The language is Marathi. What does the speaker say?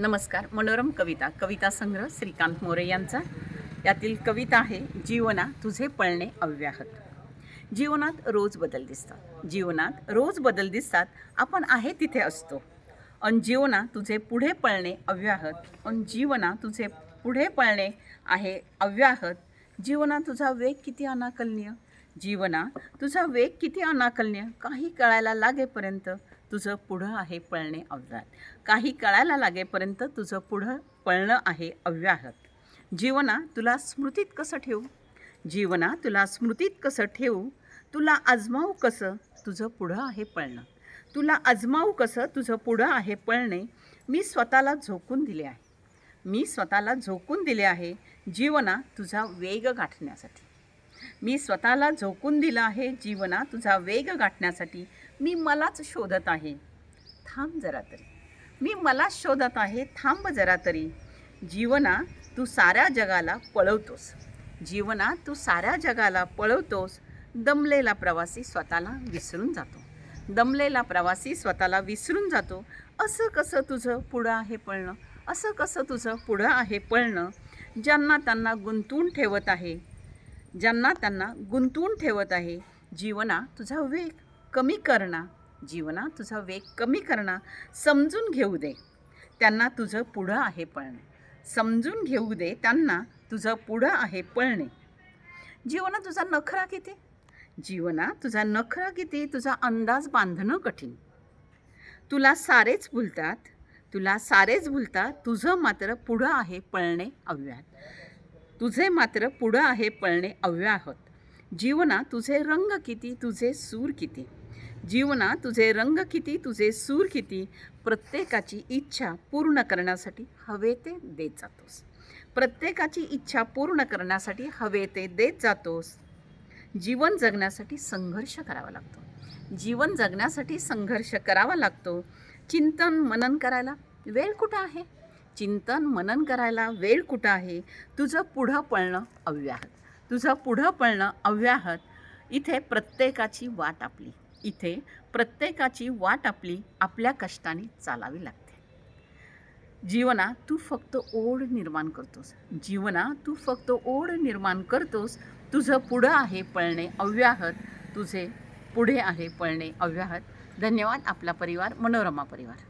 नमस्कार मनोरम कविता कविता संग्रह श्रीकांत मोरे यांचा. यातील कविता आहे जीवना तुझे पळणे अव्याहत. जीवनात रोज बदल दिसतात. जीवनात रोज बदल दिसतात आपण आहे तिथे असतो. अन जीवना तुझे पुढे पळणे अव्याहत अन जीवना तुझे पुढे पळणे आहे अव्याहत. जीवना तुझा वेग किती अनाकलनीय? जीवना तुझा वेग किती अनाकलनीय? काही कळायला लागेपर्यंत तुझं पुढं आहे पळणे अव्याहत. काही कळायला लागेपर्यंत तुझं पुढं पळणं आहे अव्याहत. जीवना तुला स्मृतीत कसं ठेवू? जीवना तुला स्मृतीत कसं ठेवू? तुला आजमावू कसं तुझं पुढं आहे पळणं? तुला आजमावू कसं तुझं पुढं आहे पळणे? मी स्वतःला झोकून दिले आहे. मी स्वतःला झोकून दिले आहे जीवना तुझा वेग गाठण्यासाठी. मी स्वतःला झोकून दिलं आहे जीवना तुझा वेग गाठण्यासाठी. मी मलाच शोधत आहे. थांब जरा तरी. मी मलाच शोधत आहे थांब जरा तरी. जीवना तू साऱ्या जगाला पळवतोस. जीवना तू साऱ्या जगाला पळवतोस. दमलेला प्रवासी स्वतःला विसरून जातो. दमलेला प्रवासी स्वतःला विसरून जातो. असं कसं तुझं पुढं आहे पळणं? असं कसं तुझं पुढं आहे पळणं? ज्यांना त्यांना गुंतवून ठेवत आहे ज्यांना त्यांना गुंतवून ठेवत आहे जीवना तुझा वेग कमी करणा जीवना तुझा वेग कमी करणा समजून घेऊ दे. त्यांना तुझं पुढं आहे पळणे. समजून घेऊ दे त्यांना तुझं पुढं आहे पळणे. जीवना तुझा नखरा किती? जीवना तुझा नखरा किती? तुझा अंदाज बांधणं कठीण. तुला सारेच भुलतात तुला सारेच भुलतात तुझं मात्र पुढं आहे पळणे अव्याहत. तुझे मात्र पुढं आहे पळणे अव्याहत. जीवना तुझे रंग किती? तुझे सूर किती? जीवना तुझे रंग किती तुझे सूर किती प्रत्येकाची इच्छा पूर्ण करण्यासाठी हवे ते देत जातोस. प्रत्येकाची इच्छा पूर्ण करण्यासाठी हवे ते देत जातोस. जीवन जगण्यासाठी संघर्ष करावा लागतो. जीवन जगण्यासाठी संघर्ष करावा लागतो. चिंतन मनन करायला वेळ कुठं आहे? चिंतन मनन करायला वेळ कुठं आहे? तुझं पुढं पळणं अव्याहत. तुझं पुढं पळणं अव्याहत. इथे प्रत्येकाची वाट आपली. इथे प्रत्येकाची वाट आपली आपल्या कष्टाने चालावी लागते. जीवना तू फक्त ओढ निर्माण करतोस. जीवना तू फक्त ओढ निर्माण करतोस. तुझं पुढं आहे पळणे अव्याहत. तुझे पुढे आहे पळणे अव्याहत. धन्यवाद आपला परिवार मनोरमा परिवार.